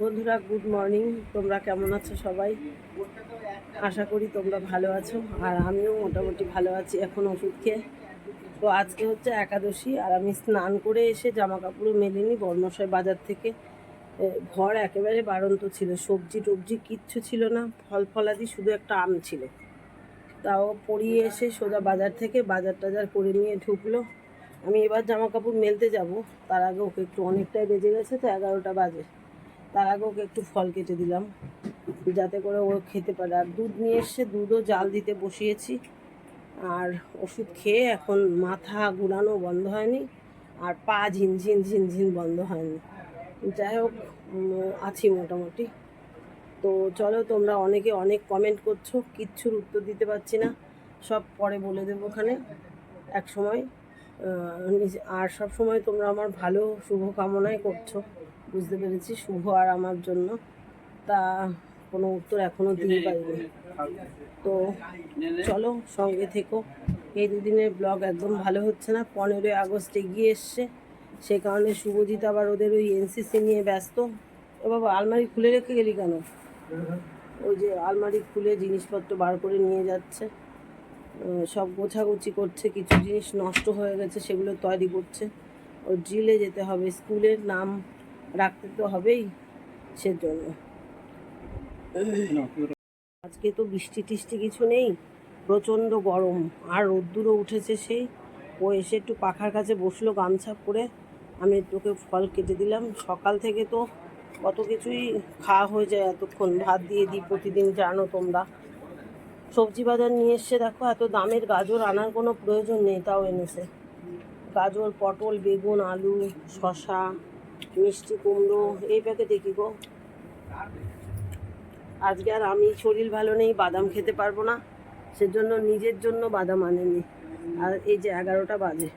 বন্ধুরা good morning তোমরা কেমন আছো সবাই? আশা করি তোমরা ভালো আছো, আর আমিও মোটামুটি ভালো আছি এখন ওষুধ খেয়ে। তো আজকে হচ্ছে একাদশী, আর আমি স্নান করে এসে জামা কাপড়ও মেলিনি বর্মশাই বাজার থেকে। ঘর একেবারে বাড়ন্ত ছিল, সবজি টবজি কিচ্ছু ছিল না, ফল ফলাদি শুধু একটা আম ছিল। তাও পরিয়ে এসে সোজা বাজার থেকে বাজার টাজার করে নিয়ে ঢুকলো। আমি এবার জামা কাপড় মেলতে যাব, তার আগে ওকে একটু অনেকটাই বেজে গেছে, তো এগারোটা বাজে। তার আগে ওকে একটু ফল কেটে দিলাম, যাতে করে ও খেতে পারে। আর দুধ নিয়ে এসে দুধও জাল দিতে বসিয়েছি। আর ওষুধ খেয়ে এখন মাথা ঘুরানো বন্ধ হয়নি, আর পা ঝিনঝিন ঝিনঝিন বন্ধ হয়নি। যাই হোক আছি মোটামুটি। তো চলো, তোমরা অনেকে অনেক কমেন্ট করছ, কিচ্ছুর উত্তর দিতে পারছি না। সব পরে বলে দেবো ওখানে এক সময় আর সব সময় তোমরা আমার ভালো শুভ কামনাই করছ। বুঝতে পেরেছি। শুভ আর আমার জন্য। তা কোনো উত্তর এখনও দিতে পারিনি তো চলো সঙ্গে থেকো। এই দুদিনের ব্লগ একদম ভালো হচ্ছে না। পনেরোই আগস্ট এগিয়ে এসছে। সে কারণে শুভজিৎ আবার ওদের ওই এনসিসি নিয়ে ব্যস্ত। ও বাবা আলমারি খুলে রেখে গেলি কেন? ওই যে আলমারি খুলে জিনিসপত্র বার করে নিয়ে যাচ্ছে। সব গোছাগুছি করছে কিছু জিনিস নষ্ট হয়ে গেছে সেগুলো তৈরি করছে। ও ড্রিলে যেতে হবে স্কুলের নাম রাখতে তো হবেই সেজন্য। আজকে তো বৃষ্টি টিষ্টি কিছু নেই, প্রচণ্ড গরম। আর রোদ্দুরও উঠেছে সেই। ও এসে একটু পাখার কাছে বসল গামছা পরে। আমি তোকে ফল কেটে দিলাম। সকাল থেকে তো কত কিছুই খাওয়া হয়ে যায় এতক্ষণ। ভাত দিয়ে দিই প্রতিদিন, জানো তোমরা। সবজি বাজার নিয়ে এসছে, দেখো, এত দামের গাজর আনার কোনো প্রয়োজন নেই তাও এনেছে। গাজর, পটল, বেগুন, আলু শশা মিষ্টি, কুমড়ো, এই প্যাকেটে কি গো? আজকে আর আমি শরীর ভালো নেই, বাদাম খেতে পারব না, সেজন্য নিজের জন্য বাদাম আনেনি। আর এই যে এগারোটা বাজে,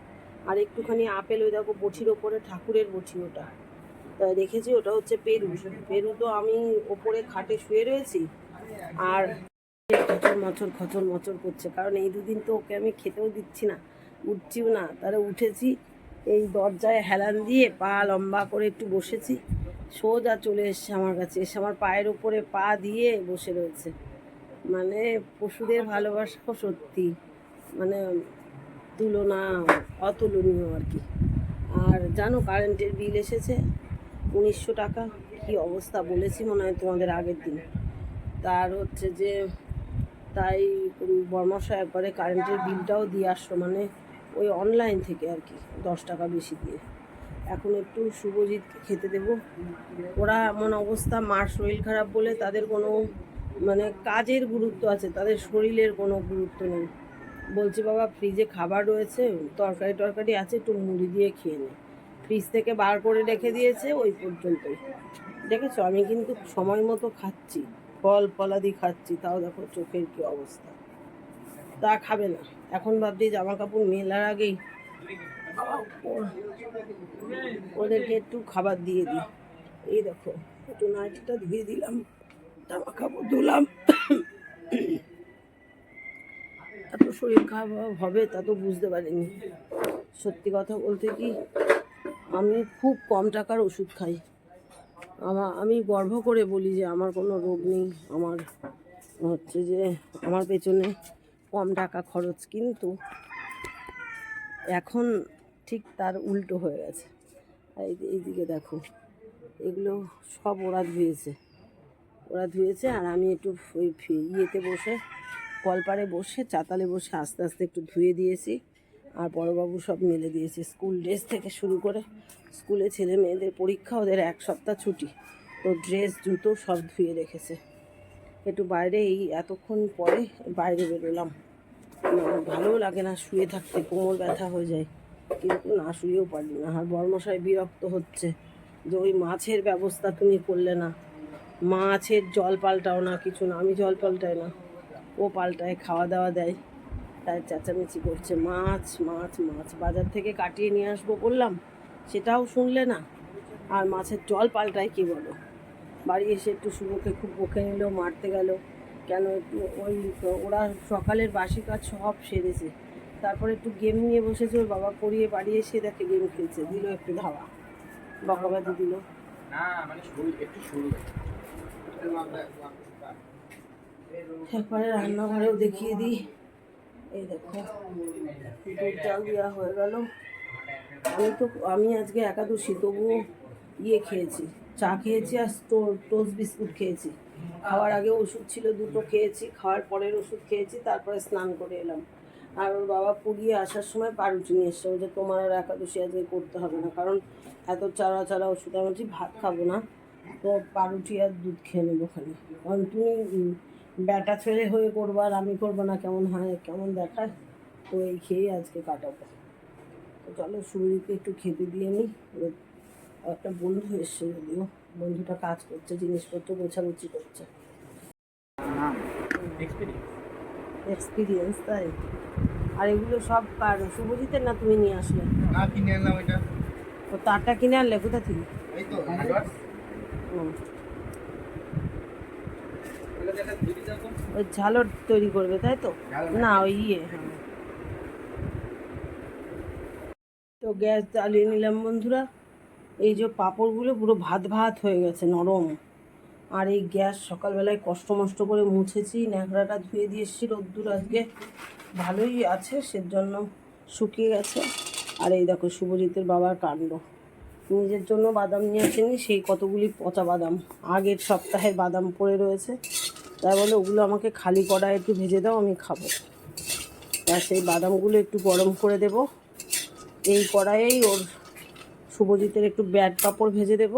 আর একটুখানি আপেল ওই দেখো বটির ওপরে, ঠাকুরের বটি ওটা। তা দেখেছি ওটা হচ্ছে পেরু। পেরু তো আমি ওপরে খাটে শুয়ে রয়েছি, আর খচর মচর খচর মচর করছে। কারণ এই দুদিন তো ওকে আমি খেতেও দিচ্ছি না, উঠছিও না। তারা উঠেছি এই দরজায় হেলান দিয়ে পা লম্বা করে একটু বসেছি। সোজা চলে এসছে আমার কাছে। এসে আমার পায়ের উপরে পা দিয়ে বসে রয়েছে। মানে পশুদের ভালোবাসাও সত্যি। মানে তুলনা অতুলনীয় আর কি। আর জানো কারেন্টের বিল এসেছে উনিশশো টাকা? কি অবস্থা বলেছি মনে হয় তোমাদের আগের দিন। তার হচ্ছে যে তাই বর্মশা একবারে কারেন্টের বিলটাও দিয়ে আসলো। মানে ওই অনলাইন থেকে আর কি, দশ টাকা বেশি দিয়ে। এখন একটু শুভজিৎকে খেতে দেবো। ওরা এমন অবস্থা, মার শরীর খারাপ বলে তাদের কোনো মানে কাজের গুরুত্ব আছে, তাদের শরীরের কোনো গুরুত্ব নেই। বলছি, বাবা ফ্রিজে খাবার রয়েছে, তরকারি টরকারি আছে, একটু মুড়ি দিয়ে খেয়ে নে। ফ্রিজ থেকে বার করে রেখে দিয়েছে ওই পর্যন্তই। দেখেছ? আমি কিন্তু সময় মতো খাচ্ছি, ফল ফলাদি খাচ্ছি, তাও দেখো চোখের কি অবস্থা। তা খাবে না। এখন ভাবছি জামা কাপড় মেলার আগেই ওদেরকে একটু খাবার দিয়ে দিই। এই দেখো, একটু নাইটিটা ধুয়ে দিলাম জামা কাপড় ধুলাম এত শরীর খারাপ হবে, তা তো বুঝতে পারিনি। সত্যি কথা বলতে কি, আমি খুব কম টাকার ওষুধ খাই। আমার আমি গর্ব করে বলি যে আমার কোনো রোগ নেই। আমার হচ্ছে যে, আমার পেছনে কম টাকা খরচ, কিন্তু এখন ঠিক তার উল্টো হয়ে গেছে। এইদিকে দেখো, এগুলো সব ওরা ধুয়েছে। ওরা ধুয়েছে আর আমি একটু ওই ইয়েতে বসে, কলপারে বসে, চাতালে বসে আস্তে আস্তে একটু ধুয়ে দিয়েছি। আর বড়োবাবু সব মেলে দিয়েছে স্কুল ড্রেস থেকে শুরু করে। স্কুলে ছেলে মেয়েদের পরীক্ষা, ওদের এক সপ্তাহ ছুটি। তো ড্রেস, জুতো সব ধুয়ে রেখেছে। একটু বাইরে এই এতক্ষণ পরে বাইরে বেরোলাম। ভালোও লাগে না শুয়ে থাকতে, কোমর ব্যথা হয়ে যায়। কিন্তু না, শুয়েও পারি না। আর বর্মশাই বিরক্ত হচ্ছে যে ওই মাছের ব্যবস্থা তুমি করলে না। মাছের জল পাল্টাও না কিছু না। আমি জল পাল্টাই না। ও পাল্টায়, খাওয়া দাওয়া দেয়। তাই চেঁচামেচি করছে, মাছ মাছ মাছ, বাজার থেকে কাটিয়ে নিয়ে আসব বললাম, সেটাও শুনলে না? আর মাছের জল পাল্টায় কি বলো? বাড়ি এসে একটু শুভকে খুব বকে নিল মারতে গেল। কেন একটু ওই ওরা সকালের বাসি কাজ সব সেরেছে। তারপরে একটু গেম নিয়ে বসেছে ওর বাবা পড়িয়ে বাড়ি এসে দেখে গেম খেলছে দিল একটু ধাওয়া। বকাবাদি দিল। মানে একবারে রান্নাঘরেও দেখিয়ে দিই। এই দেখো দুধ চাল দেওয়া হয়ে গেল। আমি তো আমি আজকে একাদশী তবুও ইয়ে খেয়েছি। চা খেয়েছি আর টোস্ট বিস্কুট খেয়েছি। খাওয়ার আগে ওষুধ ছিল দুটো খেয়েছি, খাওয়ার পরের ওষুধ খেয়েছি, তারপরে স্নান করে এলাম। আর ওর বাবা পুড়িয়ে আসার সময় পাউরুটি নিয়ে এসছে। যে তোমার আর একাদশী আজকে করতে হবে না, কারণ এত চারা চারা ওষুধ, আমি ভাত খাব না। তো পাউরুটি আর দুধ খেয়ে নেব খালি। কারণ তুমি ব্যাটা ছেলে হয়ে করব আর আমি করব না, কেমন হয়, কেমন দেখায়? তো এই খেয়েই আজকে কাটাবো। তো চলো সুরজিকে একটু খেতে দিয়ে নিই একটা বন্ধু এসছে যদিও বন্ধুটা কাজ করছে জিনিসপত্র গোছাগুছি করছে। এক্সপিরিয়েন্স এক্সপিরিয়েন্স তাই। আর এগুলো সব কার? শুভজিতের না তুমি নিয়ে আসলে? না কিনে আনলাম এটা তো তারটা কিনে আনলে কোথা থেকে? এই তো ও, ওই ঝালর তৈরি করবে তাই তো? না ওই ইয়ে হ্যাঁ। তো গ্যাস জ্বালিয়ে নিলাম বন্ধুরা। এই যে পাঁপড়গুলো পুরো ভাত ভাত হয়ে গেছে, নরম। আর এই গ্যাস সকালবেলায় কষ্ট মষ্ট করে মুছেছি, ন্যাকড়াটা ধুয়ে দিয়ে এসেছি রোদ্দুর আজকে। ভালোই আছে, সেজন্য শুকিয়ে গেছে। আর এই দেখো শুভজিতের বাবার কাণ্ড। নিজের জন্য বাদাম নিয়ে আসেনি, সেই কতগুলি পচা বাদাম। আগের সপ্তাহের বাদাম পড়ে রয়েছে। তাই বলে ওগুলো আমাকে খালি কড়ায় একটু ভেজে দাও, আমি খাব। আর সেই বাদামগুলো একটু গরম করে দেব। এই কড়াইয়েই ওর শুভজিতের একটু ব্যাট পাঁপড় ভেজে দেব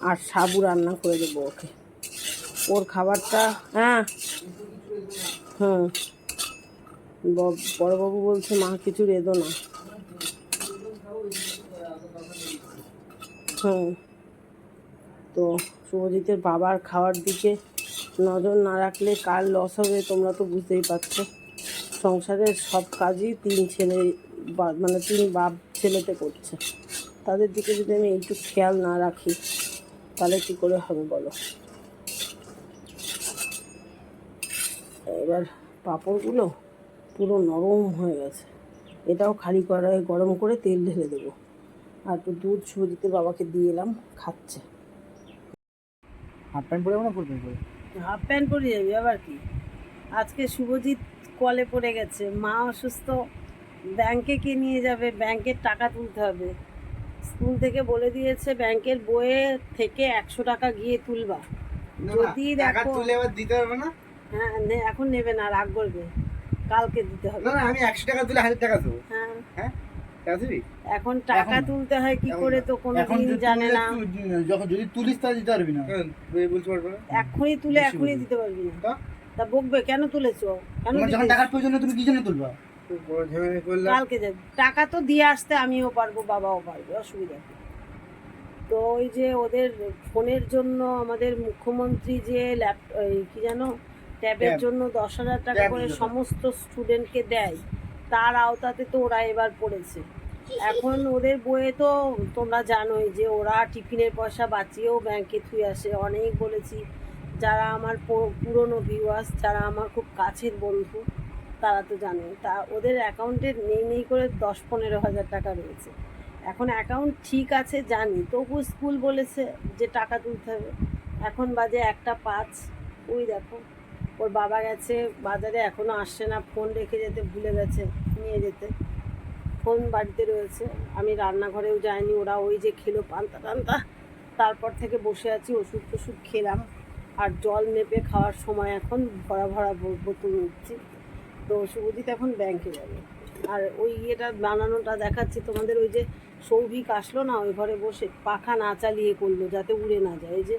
আর সাবু রান্না করে দেবো ওকে। ওর খাবারটা হ্যাঁ। হুম। বড়বাবু বলছে, মা, কিছু রেদো না। হুম। তো শুভজিতের বাবার খাওয়ার দিকে নজর না রাখলে কার লস হবে তোমরা তো বুঝতেই পারছ। সংসারের সব কাজই তিন ছেলে মানে তিন বাপ ছেলেতে করছে। তাদের দিকে যদি আমি একটু খেয়াল না রাখি তাহলে কী করে হবে বলো? এবার পাঁপড়গুলো পুরো নরম হয়ে গেছে। এটাও খালি কড়াইয়ে গরম করে তেল ঢেলে দেবো। আর একটু দুধ সুজিতের বাবাকে দিয়ে এলাম খাচ্ছে। হাফ প্যান্ট পরে না ফুল প্যান্ট পরে? হাফ প্যান্ট পরে যাবি আবার কি? আজকে শুভজিৎ কলে পড়ে গেছে মা অসুস্থ ব্যাংকে কে নিয়ে যাবে? ব্যাংকের টাকা তুলতে হবে। স্কুল থেকে বলে দিয়েছে ব্যাংকের বইয়ে থেকে একশো টাকা গিয়ে তুলবা। যদি দেখো তুলে আবার দিতে পারবে না? হ্যাঁ এখন নেবে না রাগ করবে। কালকে দিতে হবে। না না আমি একশো টাকা তুলে হাজার টাকা দেবো। হ্যাঁ। হ্যাঁ? এখন টাকা তুলতে হয় কি করে তো কোনোদিন যদি জানে না। যখন যদি তুলিস তাহলে দিতে পারবি না। হ্যাঁ, তুই বলতে পারবে না। এখনই তুলে এখনই দিতে পারবি না। তা? তা বকবে কেন তুলেছো? কেন যখন টাকার প্রয়োজন তুমি কি জন্য তুলবা? খুব বড় ঝামেলা করলাম কালকে যাবে। টাকা তো দিয়ে আসতে আমিও পারব বাবাও পারবে অসুবিধা নেই তো ওই যে ওদের ফোনের জন্য আমাদের মুখ্যমন্ত্রী যে ল্যাপ কি জানো ট্যাবের জন্য দশ হাজার টাকা করে সমস্ত স্টুডেন্টকে দেয় তার আওতাতে তো ওরা এবার পড়েছে। এখন ওদের বইয়ে তো তোমরা জানোই যে ওরা টিফিনের পয়সা বাঁচিয়েও ব্যাংকে থুয়ে আসে। অনেক বলেছি যারা আমার পুরনো ভিউয়ার্স যারা আমার খুব কাছের বন্ধু তারা তো জানে। তা ওদের অ্যাকাউন্টে নেই নেই করে দশ পনেরো হাজার টাকা রয়েছে। এখন অ্যাকাউন্ট ঠিক আছে, জানি। তবু স্কুল বলেছে যে টাকা তুলতে হবে। এখন বাজে একটা পাঁচ। ওই দেখো, ওর বাবা গেছে বাজারে এখনও আসছে না। ফোন রেখে যেতে ভুলে গেছে নিয়ে যেতে। ফোন বাড়িতে রয়েছে। আমি রান্নাঘরেও যাইনি, ওরা ওই যে খেলো পান্তা টান্তা। তারপর থেকে বসে আছি, ওষুধ টষুধ খেলাম। আর জল মেপে খাওয়ার সময় এখন ভরা ভরা বোতল নিচ্ছি। তো শুভজিৎ এখন ব্যাংকে যাবে। আর ওই ইয়েটা বানানোটা দেখাচ্ছি তোমাদের ওই যে সৌভিক আসলো না ওই ঘরে বসে পাখা না চালিয়ে করল যাতে উড়ে না যায়। এই যে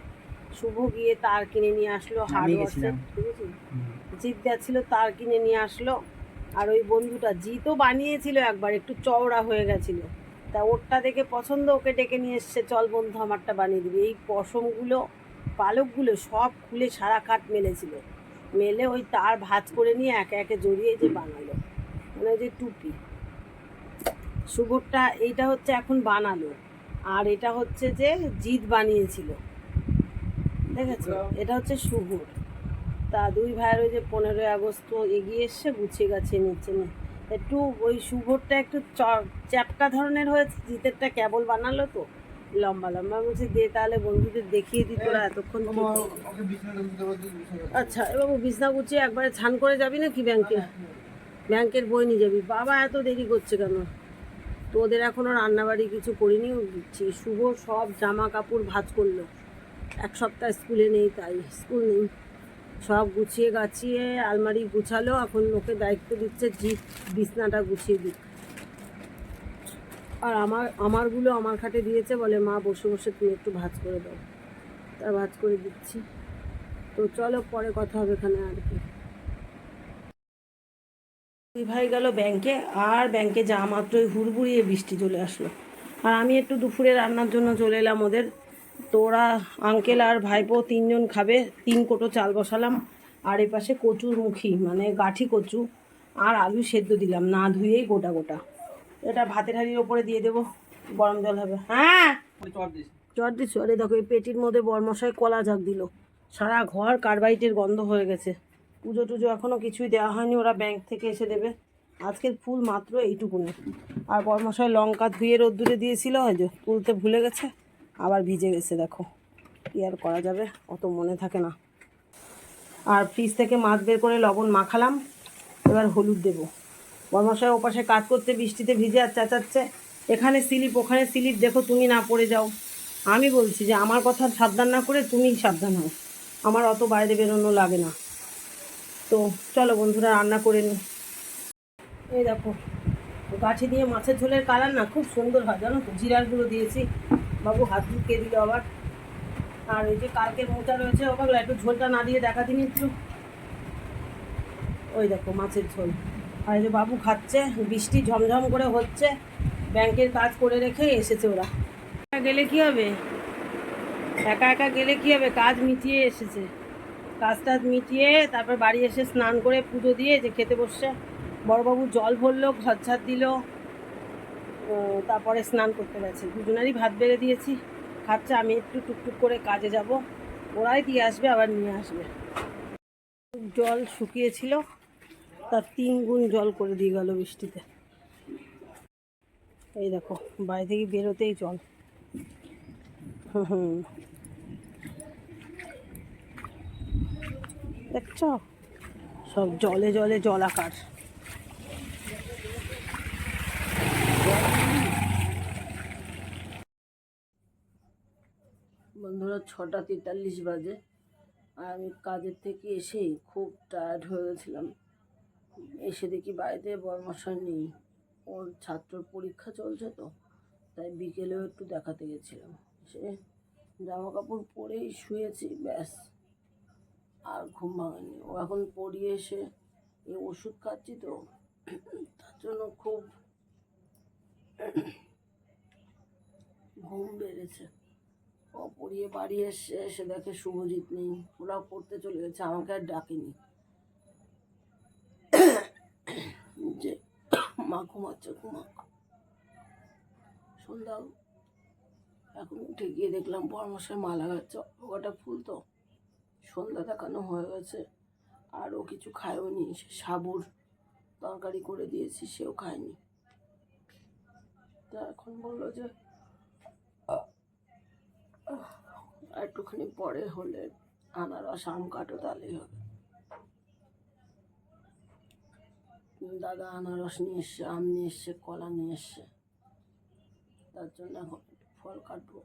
শুভ গিয়ে তার কিনে নিয়ে আসলো হার্ড গেছিলাম। বুঝেছিস জিৎ ছিল তার কিনে নিয়ে আসলো আর ওই বন্ধুটা জিতও বানিয়েছিল একবার একটু চওড়া হয়ে গেছিল। তা ওরটা দেখে পছন্দ ওকে ডেকে নিয়ে এসছে চল বন্ধু আমারটা বানিয়ে দিবি। এই পশমগুলো পালকগুলো সব খুলে সারা কাঠ মেলেছিল। মেলে ওই তার ভাঁজ করে নিয়ে একে একে জড়িয়ে যে বানালো। মানে যে টুপি। শুভরটা এইটা হচ্ছে এখন বানালো। আর এটা হচ্ছে যে জিৎ বানিয়েছিল। দেখেছ? এটা হচ্ছে শুভর তা দুই ভাইয়ের ওই যে পনেরোই আগস্ট এগিয়ে এসছে, গুছিয়ে গাছিয়ে নিচ্ছে। একটু ওই শুভরটা একটু চ্যাপটা ধরনের হয়েছে জিতেরটা কেবল বানালো তো। লম্বা লম্বা। বলছি দে তাহলে বন্ধুদের দেখিয়ে দিই তোরা এতক্ষণ বলছি। আচ্ছা এ বাবু বিছনা গুছিয়ে একবারে ছান করে যাবি না কি ব্যাংকে ব্যাংকের বই নিয়ে যাবি। বাবা এত দেরি করছে কেন? তোদের এখনও রান্নাবাড়ি কিছু করিনি দিচ্ছি। শুভ সব জামা কাপড় ভাঁজ করল। এক সপ্তাহ স্কুলে নেই তাই স্কুল নেই। সব গুছিয়ে গাছিয়ে আলমারি গুছালো এখন লোকে দায়িত্ব দিচ্ছে জিপ বিছনাটা গুছিয়ে দিক। আর আমার, আমারগুলো আমার খাটে দিয়েছে, বলে, মা, বসে বসে তুমি একটু ভাঁজ করে দাও। তা ভাঁজ করে দিচ্ছি। তো চলো, পরে কথা হবে এখানে আর কি। দুই ভাই গেল ব্যাংকে, আর ব্যাংকে যাওয়া মাত্রই হুড়বুড়িয়ে বৃষ্টি চলে আসলো। আর আমি একটু দুপুরে রান্নার জন্য চলে এলাম ওদের। তোরা, আঙ্কেল আর ভাইপো তিনজন খাবে, তিন কোটো চাল বসালাম। আর এ পাশে কচুর মুখী মানে গাঠি কচু। আর আলু সেদ্ধ দিলাম, না ধুয়েই গোটা গোটা। এটা ভাতের হাঁড়ির ওপরে দিয়ে দেবো গরম জল হবে। হ্যাঁ? চট দিচ্ছ। আরে দেখো এই পেটির মধ্যে বরমশাই কলা ঝাঁক দিল। সারা ঘর কার্বাইটের গন্ধ হয়ে গেছে। পুজো টুজো এখনও কিছুই দেওয়া হয়নি ওরা ব্যাংক থেকে এসে দেবে। আজকের ফুল মাত্র এইটুকুনি। আর বরমশাই লঙ্কা ধুয়ে রোদ্দুরে দিয়েছিল হয়তো তুলতে ভুলে গেছে আবার ভিজে গেছে দেখো। কি আর করা যাবে অত মনে থাকে না। আর ফ্রিজ থেকে মাছ বের করে লবণ মাখালাম এবার হলুদ দেবো। বর্মশাই ওপাশে কাজ করতে বৃষ্টিতে ভিজে আর চেঁচাচ্ছে। এখানে স্লিপ, ওখানে স্লিপ, দেখো তুমি না পড়ে যাও। আমি বলছি যে, আমার কথা সাবধান না করে তুমিই সাবধান হও। আমার অত বাইরে বেরোনো লাগে না। তো চলো বন্ধুরা, রান্না করে নিই এই দেখো, গাছে দিয়ে মাছের ঝোলের কালার না খুব সুন্দর হয়। জানো তো জিরার গুঁড়ো দিয়েছি। বাবু হাত ঢুকিয়ে দিল আবার। আর এই যে কালকের মোচা রয়েছে, ওগুলো একটু ঝোলটা না দিয়ে দেখা দিন একটু। ওই দেখো মাছের ঝোল। আর বাবু খাচ্ছে, বৃষ্টি ঝমঝম করে হচ্ছে, ব্যাংকের কাজ করে রেখে এসেছে ওরা। গেলে কি হবে? একা একা গেলে কি হবে? কাজ মিটিয়ে এসেছে। কাজ টাজ মিটিয়ে তারপর বাড়ি এসে স্নান করে পুজো দিয়ে যে খেতে বসছে। বড়বাবু জল ভরলো, ঘর ঝাড় দিল তারপরে স্নান করতে গেছে। দুজনেরই ভাত বেড়ে দিয়েছি। খাচ্ছে, আমি একটু টুকটুক করে কাজে যাব। ওরাই দিয়ে আসবে, আবার নিয়ে আসবে। জল শুকিয়েছিল। তার তিন গুণ জল করে দিয়ে গেল বৃষ্টিতে। এই দেখো, বাড়ি থেকে বেরোতেই জল। হুম দেখছ? সব জলে জলে জলাকার। বন্ধুরা, ছটা তেতাল্লিশ বাজে। আর আমি কাজের থেকে এসেই খুব টায়ার্ড হয়ে গেছিলাম। এসে দেখি বাড়িতে বরমশাই নেই। ওর ছাত্রর পরীক্ষা চলছে তো, তাই বিকেলেও একটু দেখাতে গেছিলাম। সে জামা কাপড় পরেই শুয়েছি, ব্যাস, আর ঘুম ভাঙেনি। ও এখন পড়িয়ে এসে এই ওষুধ খাচ্ছি তো, তার জন্য খুব ঘুম বেড়েছে। ও পড়িয়ে বাড়ি এসে এসে দেখে শুভজিৎ নেই। ওরা পড়তে চলে গেছে, আমাকে আর ডাকেনি যে মা ঘুমাচ্ছে ঘুমাক সন্ধ্যা এখন উঠে গিয়ে দেখলাম বরমশাই মালা গাচ্ছে ওটা ফুল তো। সন্ধ্যা দেখানো হয়ে গেছে, আর ও কিছু খায়ও নি, সে সাবুর তরকারি করে দিয়েছি, সেও খায়নি। তা এখন বলল যে একটুখানি পরে হলে আনারস, আম কাটো, তাহলেই হবে। দাদা আনারস নিয়ে এসছে, আম নিয়ে এসছে, কলা নিয়ে এসছে। তার জন্য এখন একটু ফল কাটবো।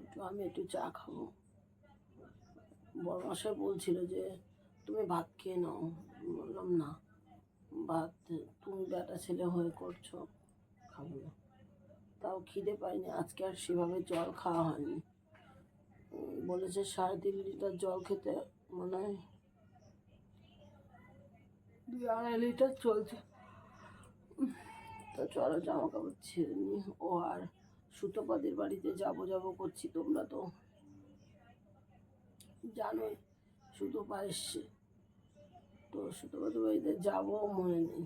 একটু আমি একটু চা খাব। বড়মশাই বলছিল যে, তুমি ভাত খেয়ে নাও। বললাম, না, ভাত তুমি বেটা ছেলে হয়ে করছ, খাব না। তাও খিদে পাইনি, আজকে আর সেভাবে জল খাওয়া হয়নি। বলেছে সাড়ে তিন লিটার জল খেতে, মনে হয় দুই আড়াই লিটার চলছে। তো চলো জামা কাপড় ছেড়ে নি ও আর সুতোপাদের বাড়িতে যাব যাব করছি তোমরা তো। জানোই সুতোপা এসছে তো সুতোপাদের বাড়িতে যাব, মনে নেই।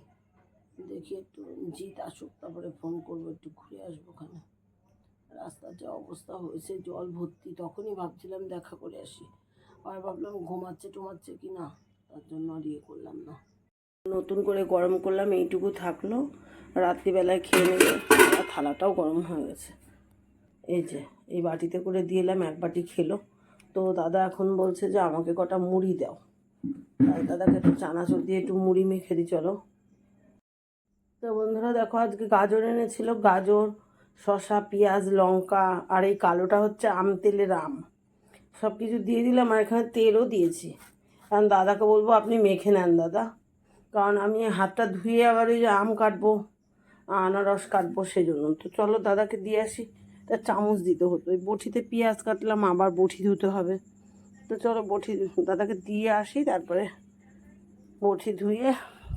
দেখি একটু জিত আসুক, তারপরে ফোন করব, একটু ঘুরে আসব ওখানে। রাস্তার যা অবস্থা হয়েছে, জল ভর্তি, তখনই ভাবছিলাম দেখা করে আসি। আর ভাবলাম ঘুমাচ্ছে টুমাচ্ছে কি না তার জন্য আর ইয়ে করলাম না। নতুন করে গরম করলাম, এইটুকু থাকল। রাত্রিবেলায় খেয়ে নেবে থালাটাও গরম হয়ে গেছে। এই যে, এই বাটিতে করে দিয়ে এলাম, এক বাটি খেলো। তো দাদা এখন বলছে যে আমাকে কটা মুড়ি দাও। তাই দাদাকে একটু চানাচুর দিয়ে একটু মুড়ি মেখে দিই, চলো। তো বন্ধুরা, দেখো আজকে গাজর এনেছিল। গাজর, শসা, পেঁয়াজ, লঙ্কা আর এই কালোটা হচ্ছে আম তেলের আম। সব কিছু দিয়ে দিলাম আর এখানে তেলও দিয়েছি। কারণ দাদাকে বলব আপনি মেখে নেন, দাদা। কারণ আমি হাতটা ধুয়ে আবার ওই যে আম কাটবো, আনারস কাটবো সেজন্য। তো চলো দাদাকে দিয়ে আসি, তা চামচ দিতে হতো। ওই বটিতে পেঁয়াজ কাটলাম, আবার বটি ধুতে হবে। তো চলো বটি দাদাকে দিয়ে আসি, তারপরে বটি ধুয়ে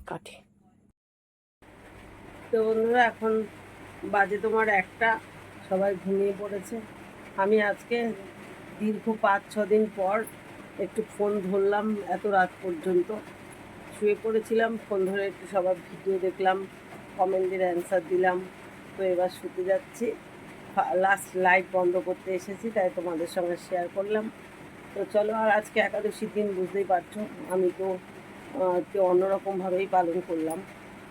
কাটি। তো বন্ধুরা, এখন বাজে তোমার একটা, সবাই ঘুমিয়ে পড়েছে। আমি আজকে দীর্ঘ পাঁচ ছ দিন পর একটু ফোন ধরলাম, এত রাত পর্যন্ত। শুয়ে পড়েছিলাম ফোন ধরে একটু সবার ভিডিও দেখলাম কমেন্টের অ্যান্সার দিলাম, তো এবার শুতে যাচ্ছি। লাস্ট লাইট বন্ধ করতে এসেছি, তাই তোমাদের সঙ্গে শেয়ার করলাম। তো চলো আর আজকে একাদশীর দিন, বুঝতেই পারছ, আমি তো একটু অন্যরকমভাবেই পালন করলাম।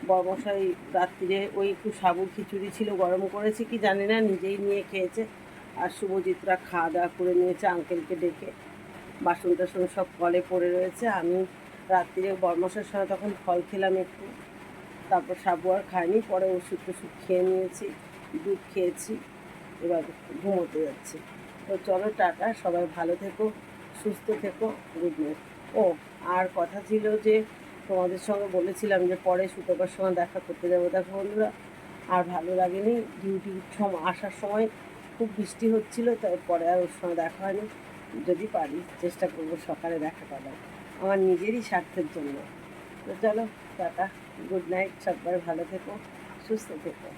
বর্মশাই রাত্রিরে ওই একটু সাবু খিচুড়ি ছিল, গরম করেছি কি জানি না, নিজেই নিয়ে খেয়েছে। আর শুভজিৎরা খাওয়া দাওয়া করে নিয়েছে আঙ্কেলকে ডেকে। বাসন টাসন সব কলে পড়ে রয়েছে, আমি রাত্রিরে বর্মশার সঙ্গে তখন ফল খেলাম একটু। তারপর সাবু আর খাইনি, পরে ওষুধ টষুধ খেয়ে নিয়েছি, দুধ খেয়েছি, এবার ঘুমোতে যাচ্ছি। তো চলো, টাটা, সবাই ভালো থেকো, সুস্থ থেকো, গুড নাইট। ও, আর কথা ছিল যে তোমাদের সঙ্গে বলেছিলাম যে পরে সুতোকার সঙ্গে দেখা করতে যাব। দেখো বন্ধুরা, আর ভালো লাগেনি, ডিউটি সময় আসার সময় খুব বৃষ্টি হচ্ছিল তাই পরে আর ওর সঙ্গে দেখা হয়নি। যদি পারি, চেষ্টা করব সকালে দেখা করার। আমার নিজেরই স্বার্থের জন্য। তো চলো টাটা গুড নাইট সবাই ভালো থেকো সুস্থ থেকো।